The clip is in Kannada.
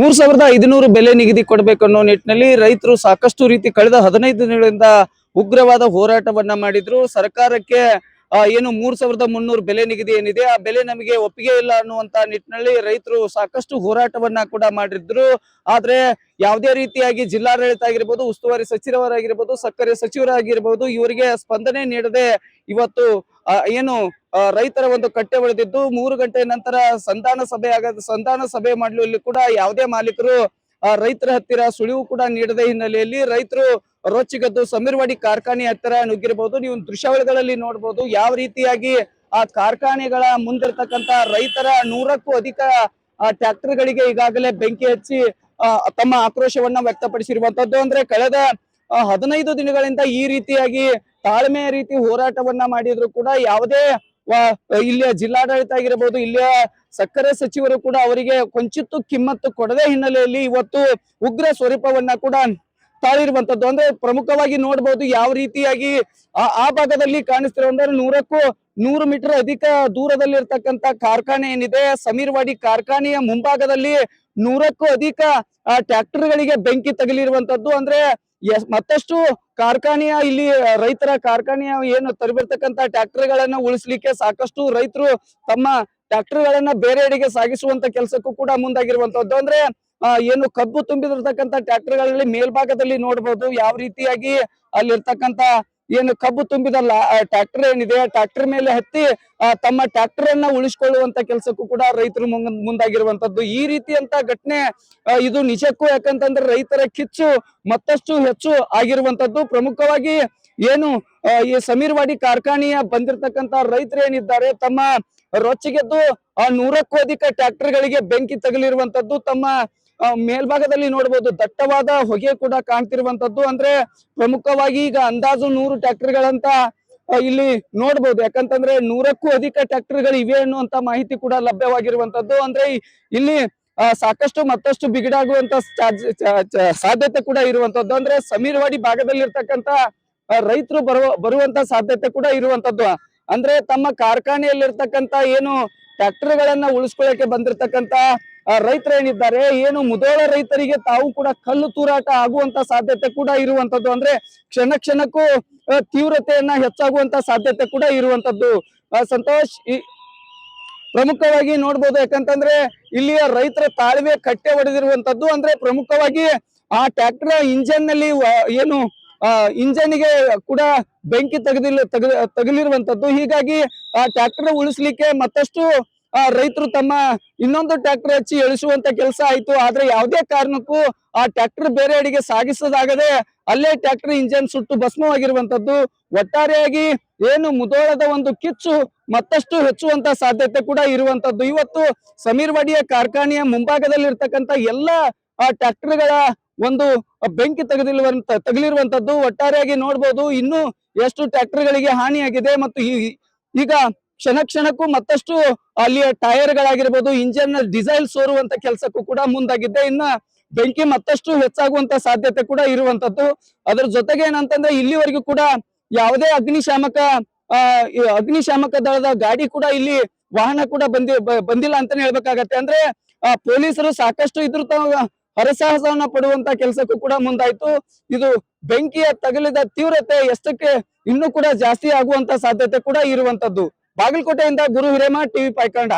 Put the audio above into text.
ಮೂರ್ ಸಾವಿರದ ಐದುನೂರು ಬೆಲೆ ನಿಗದಿ ಕೊಡಬೇಕು ಅನ್ನೋ ನಿಟ್ಟಿನಲ್ಲಿ ರೈತರು ಸಾಕಷ್ಟು ರೀತಿ ಕಳೆದ ಹದಿನೈದು ದಿನಗಳಿಂದ ಉಗ್ರವಾದ ಹೋರಾಟವನ್ನ ಮಾಡಿದ್ರು. ಸರ್ಕಾರಕ್ಕೆ ಏನು ಮೂರ್ ಸಾವಿರದ ಮುನ್ನೂರು ಬೆಲೆ ನಿಗದಿ ಏನಿದೆ, ಆ ಬೆಲೆ ನಮಗೆ ಒಪ್ಪಿಗೆ ಇಲ್ಲ ಅನ್ನುವಂತ ನಿಟ್ಟಿನಲ್ಲಿ ರೈತರು ಸಾಕಷ್ಟು ಹೋರಾಟವನ್ನ ಕೂಡ ಮಾಡಿದ್ರು. ಆದ್ರೆ ಯಾವುದೇ ರೀತಿಯಾಗಿ ಜಿಲ್ಲಾಡಳಿತ ಆಗಿರ್ಬೋದು, ಉಸ್ತುವಾರಿ ಸಚಿವರಾಗಿರ್ಬೋದು, ಸಕ್ಕರೆ ಸಚಿವರಾಗಿರ್ಬೋದು, ಇವರಿಗೆ ಸ್ಪಂದನೆ ನೀಡದೆ ಇವತ್ತು ಏನು ರೈತರ ಒಂದು ಕಟ್ಟೆ ಒಡೆದಿದ್ದು ಮೂರು ಗಂಟೆ ನಂತರ ಸಂಧಾನ ಸಭೆ ಆಗ ಸಂಧಾನ ಸಭೆ ಮಾಡಲು ಕೂಡ ಯಾವುದೇ ಮಾಲೀಕರು ರೈತರ ಹತ್ತಿರ ಸುಳಿವು ಕೂಡ ನೀಡದ ಹಿನ್ನೆಲೆಯಲ್ಲಿ ರೈತರು ರೋಚಿಗದ್ದು ಸಮೀರ್ವಾಡಿ ಕಾರ್ಖಾನೆ ಹತ್ತಿರ ನುಗ್ಗಿರಬಹುದು ನೀವು ದೃಶ್ಯಾವಳಿಗಳಲ್ಲಿ ನೋಡಬಹುದು ಯಾವ ರೀತಿಯಾಗಿ ಆ ಕಾರ್ಖಾನೆಗಳ ಮುಂದಿರ್ತಕ್ಕಂತ ರೈತರ ನೂರಕ್ಕೂ ಅಧಿಕ ಟ್ರ್ಯಾಕ್ಟರ್ ಗಳಿಗೆ ಈಗಾಗಲೇ ಬೆಂಕಿ ಹಚ್ಚಿ ತಮ್ಮ ಆಕ್ರೋಶವನ್ನ ವ್ಯಕ್ತಪಡಿಸಿರುವಂತದ್ದು ಅಂದ್ರೆ ಕಳೆದ ಹದಿನೈದು ದಿನಗಳಿಂದ ಈ ರೀತಿಯಾಗಿ ತಾಳ್ಮೆಯ ರೀತಿ ಹೋರಾಟವನ್ನ ಮಾಡಿದ್ರು ಕೂಡ ಯಾವುದೇ ಇಲ್ಲಿಯ ಜಿಲ್ಲಾಡಳಿತ ಆಗಿರಬಹುದು ಇಲ್ಲಿಯ ಸಕ್ಕರೆ ಸಚಿವರು ಕೂಡ ಅವರಿಗೆ ಕೊಂಚಿತ್ತು ಕಿಮ್ಮತ್ತು ಕೊಡದೆ ಹಿನ್ನೆಲೆಯಲ್ಲಿ ಇವತ್ತು ಉಗ್ರ ಸ್ವರೂಪವನ್ನ ಕೂಡ ತಾಳಿರುವಂತದ್ದು ಅಂದ್ರೆ ಪ್ರಮುಖವಾಗಿ ನೋಡಬಹುದು ಯಾವ ರೀತಿಯಾಗಿ ಆ ಭಾಗದಲ್ಲಿ ಕಾಣಿಸ್ತಿರೋ ಅಂದ್ರೆ ನೂರಕ್ಕೂ ನೂರು ಮೀಟರ್ ಅಧಿಕ ದೂರದಲ್ಲಿ ಇರ್ತಕ್ಕಂತ ಕಾರ್ಖಾನೆ ಏನಿದೆ, ಸಮೀರ್ವಾಡಿ ಕಾರ್ಖಾನೆಯ ಮುಂಭಾಗದಲ್ಲಿ ನೂರಕ್ಕೂ ಅಧಿಕ ಟ್ರ್ಯಾಕ್ಟರ್ ಗಳಿಗೆ ಬೆಂಕಿ ತಗಲಿರುವಂತದ್ದು ಅಂದ್ರೆ ಮತ್ತಷ್ಟು ಕಾರ್ಖಾನೆಯ ಇಲ್ಲಿ ರೈತರ ಕಾರ್ಖಾನೆಯ ಏನು ತರಬಿರ್ತಕ್ಕಂತ ಟ್ರ್ಯಾಕ್ಟರ್ ಗಳನ್ನ ಉಳಿಸ್ಲಿಕ್ಕೆ ಸಾಕಷ್ಟು ರೈತರು ತಮ್ಮ ಟ್ರ್ಯಾಕ್ಟರ್ ಗಳನ್ನ ಬೇರೆಡೆಗೆ ಸಾಗಿಸುವಂತ ಕೆಲಸಕ್ಕೂ ಕೂಡ ಮುಂದಾಗಿರುವಂತದ್ದು ಅಂದ್ರೆ ಏನು ಕಬ್ಬು ತುಂಬಿದಿರ್ತಕ್ಕಂತ ಟ್ರ್ಯಾಕ್ಟರ್ಗಳಲ್ಲಿ ಮೇಲ್ಭಾಗದಲ್ಲಿ ನೋಡಬಹುದು ಯಾವ ರೀತಿಯಾಗಿ ಅಲ್ಲಿರ್ತಕ್ಕಂತ ಏನು ಕಬ್ಬು ತುಂಬಿದಲ್ಲ, ಆ ಟ್ರ್ಯಾಕ್ಟರ್ ಏನಿದೆ ಟ್ರ್ಯಾಕ್ಟರ್ ಮೇಲೆ ಹತ್ತಿ ತಮ್ಮ ಟ್ರ್ಯಾಕ್ಟರ್ ಅನ್ನ ಉಳಿಸ್ಕೊಳ್ಳುವಂತ ಕೆಲಸಕ್ಕೂ ಕೂಡ ರೈತರು ಮುಂದ್- ಮುಂದಾಗಿರುವಂತದ್ದು. ಈ ರೀತಿಯಂತ ಘಟನೆ ಇದು ನಿಜಕ್ಕೂ ಯಾಕಂತಂದ್ರೆ ರೈತರ ಕಿಚ್ಚು ಮತ್ತಷ್ಟು ಹೆಚ್ಚು ಆಗಿರುವಂತದ್ದು. ಪ್ರಮುಖವಾಗಿ ಏನು ಈ ಸಮೀರ್ವಾಡಿ ಕಾರ್ಖಾನೆಯ ಬಂದಿರತಕ್ಕಂತ ರೈತರು ಏನಿದ್ದಾರೆ, ತಮ್ಮ ರೊಚ್ಚಿಗೆದ್ದು, ಆ ನೂರಕ್ಕೂ ಅಧಿಕ ಟ್ರ್ಯಾಕ್ಟರ್ ಗಳಿಗೆ ಬೆಂಕಿ ತಗಲಿರುವಂತದ್ದು, ತಮ್ಮ ಮೇಲ್ಭಾಗದಲ್ಲಿ ನೋಡಬಹುದು ದಟ್ಟವಾದ ಹೊಗೆ ಕೂಡ ಕಾಣ್ತಿರುವಂತದ್ದು ಅಂದ್ರೆ ಪ್ರಮುಖವಾಗಿ ಈಗ ಅಂದಾಜು ನೂರು ಟ್ರ್ಯಾಕ್ಟರ್ ಗಳಂತ ಆ, ಇಲ್ಲಿ ನೋಡಬಹುದು ಯಾಕಂತಂದ್ರೆ ನೂರಕ್ಕೂ ಅಧಿಕ ಟ್ರ್ಯಾಕ್ಟರ್ಗಳು ಇವೆ ಅನ್ನುವಂತ ಮಾಹಿತಿ ಕೂಡ ಲಭ್ಯವಾಗಿರುವಂತದ್ದು ಅಂದ್ರೆ ಇಲ್ಲಿ ಸಾಕಷ್ಟು ಮತ್ತಷ್ಟು ಬಿಗಿಡಾಗುವಂತ ಸಾಧ್ಯತೆ ಕೂಡ ಇರುವಂತದ್ದು ಅಂದ್ರೆ ಸಮೀರ್ವಾಡಿ ಭಾಗದಲ್ಲಿ ಇರ್ತಕ್ಕಂತ ರೈತರು ಬರುವ ಬರುವಂತ ಸಾಧ್ಯತೆ ಕೂಡ ಇರುವಂತದ್ದು ಅಂದ್ರೆ ತಮ್ಮ ಕಾರ್ಖಾನೆಯಲ್ಲಿರ್ತಕ್ಕಂತ ಏನು ಟ್ಯಾಕ್ಟರ್ ಗಳನ್ನ ಉಳಿಸ್ಕೊಳ್ಳಕ್ಕೆ ಬಂದಿರತಕ್ಕಂತ ರೈತರು ಏನಿದ್ದಾರೆ, ಏನು ಮುದೋಳ ರೈತರಿಗೆ ತಾವು ಕೂಡ ಕಲ್ಲು ತೂರಾಟ ಆಗುವಂತ ಸಾಧ್ಯತೆ ಕೂಡ ಇರುವಂತದ್ದು. ಅಂದ್ರೆ ಕ್ಷಣ ಕ್ಷಣಕ್ಕೂ ತೀವ್ರತೆಯನ್ನ ಹೆಚ್ಚಾಗುವಂತ ಸಾಧ್ಯತೆ ಕೂಡ ಇರುವಂತದ್ದು. ಸಂತೋಷ್, ಈ ಪ್ರಮುಖವಾಗಿ ನೋಡ್ಬೋದು ಯಾಕಂತಂದ್ರೆ, ಇಲ್ಲಿಯ ರೈತರ ತಾಳ್ಮೆ ಕಟ್ಟೆ ಹೊಡೆದಿರುವಂತದ್ದು ಅಂದ್ರೆ ಪ್ರಮುಖವಾಗಿ ಆ ಟ್ರ್ಯಾಕ್ಟರ್ ಇಂಜನ್ನಲ್ಲಿ ಏನು ಇಂಜನ್ಗೆ ಕೂಡ ಬೆಂಕಿ ತೆಗೆದಿಲ್ಲ ತೆಗೆದ ತಗಲಿರುವಂತದ್ದು ಹೀಗಾಗಿ ಆ ಟ್ರ್ಯಾಕ್ಟರ್ ಉಳಿಸ್ಲಿಕ್ಕೆ ಮತ್ತಷ್ಟು ರೈತರು ತಮ್ಮ ಇನ್ನೊಂದು ಟ್ರ್ಯಾಕ್ಟರ್ ಹಚ್ಚಿ ಎಳಿಸುವಂತ ಕೆಲಸ ಆಯ್ತು. ಆದ್ರೆ ಯಾವುದೇ ಕಾರಣಕ್ಕೂ ಆ ಟ್ರ್ಯಾಕ್ಟರ್ ಬೇರೆ ಅಡಿಗೆ ಸಾಗಿಸೋದಾಗದೆ ಅಲ್ಲೇ ಟ್ರ್ಯಾಕ್ಟರ್ ಇಂಜಿನ್ ಸುಟ್ಟು ಭಸ್ಮವಾಗಿರುವಂತದ್ದು. ಒಟ್ಟಾರೆಯಾಗಿ ಏನು ಮುದೋಳದ ಒಂದು ಕಿಚ್ಚು ಮತ್ತಷ್ಟು ಹೆಚ್ಚುವಂತ ಸಾಧ್ಯತೆ ಕೂಡ ಇರುವಂತದ್ದು. ಇವತ್ತು ಸಮೀರ್ವಾಡಿಯ ಕಾರ್ಖಾನೆಯ ಮುಂಭಾಗದಲ್ಲಿ ಇರ್ತಕ್ಕಂತ ಎಲ್ಲ, ಆ ಟ್ರ್ಯಾಕ್ಟರ್ಗಳ ಒಂದು ಬೆಂಕಿ ತೆಗೆದಿರುವಂತ ತಗಲಿರುವಂತದ್ದು ಒಟ್ಟಾರೆಯಾಗಿ ನೋಡ್ಬೋದು, ಇನ್ನು ಎಷ್ಟು ಟ್ರ್ಯಾಕ್ಟರ್ಗಳಿಗೆ ಹಾನಿಯಾಗಿದೆ. ಮತ್ತು ಈಗ ಕ್ಷಣ ಕ್ಷಣಕ್ಕೂ ಮತ್ತಷ್ಟು ಅಲ್ಲಿಯ ಟೈರ್ ಗಳಾಗಿರ್ಬೋದು ಇಂಜಿನ್ ಡಿಸೈಲ್ ಸೋರುವಂತ ಕೆಲಸಕ್ಕೂ ಕೂಡ ಮುಂದಾಗಿದೆ. ಇನ್ನ ಬೆಂಕಿ ಮತ್ತಷ್ಟು ಹೆಚ್ಚಾಗುವಂತ ಸಾಧ್ಯತೆ ಕೂಡ ಇರುವಂತದ್ದು. ಅದ್ರ ಜೊತೆಗೆ ಏನಂತಂದ್ರೆ ಇಲ್ಲಿವರೆಗೂ ಕೂಡ ಯಾವುದೇ ಅಗ್ನಿಶಾಮಕ ಅಗ್ನಿಶಾಮಕ ದಳದ ಗಾಡಿ ಕೂಡ ಇಲ್ಲಿ ವಾಹನ ಕೂಡ ಬಂದಿ ಬಂದಿಲ್ಲ ಅಂತಾನೆ ಹೇಳ್ಬೇಕಾಗತ್ತೆ. ಅಂದ್ರೆ ಪೊಲೀಸರು ಸಾಕಷ್ಟು ಇದ್ರ ಹರಸಾಹಸವನ್ನ ಪಡುವಂತ ಕೆಲಸಕ್ಕೂ ಕೂಡ ಮುಂದಾಯ್ತು. ಇದು ಬೆಂಕಿಯ ತಗಲಿದ ತೀವ್ರತೆ ಎಷ್ಟಕ್ಕೆ ಇನ್ನೂ ಕೂಡ ಜಾಸ್ತಿ ಆಗುವಂತ ಸಾಧ್ಯತೆ ಕೂಡ ಇರುವಂತದ್ದು. ಬಾಗಲಕೋಟೆಯಿಂದ ಗುರು ಹಿರೇಮ ಟಿವಿ ಪಾಯ್ಕಂಡ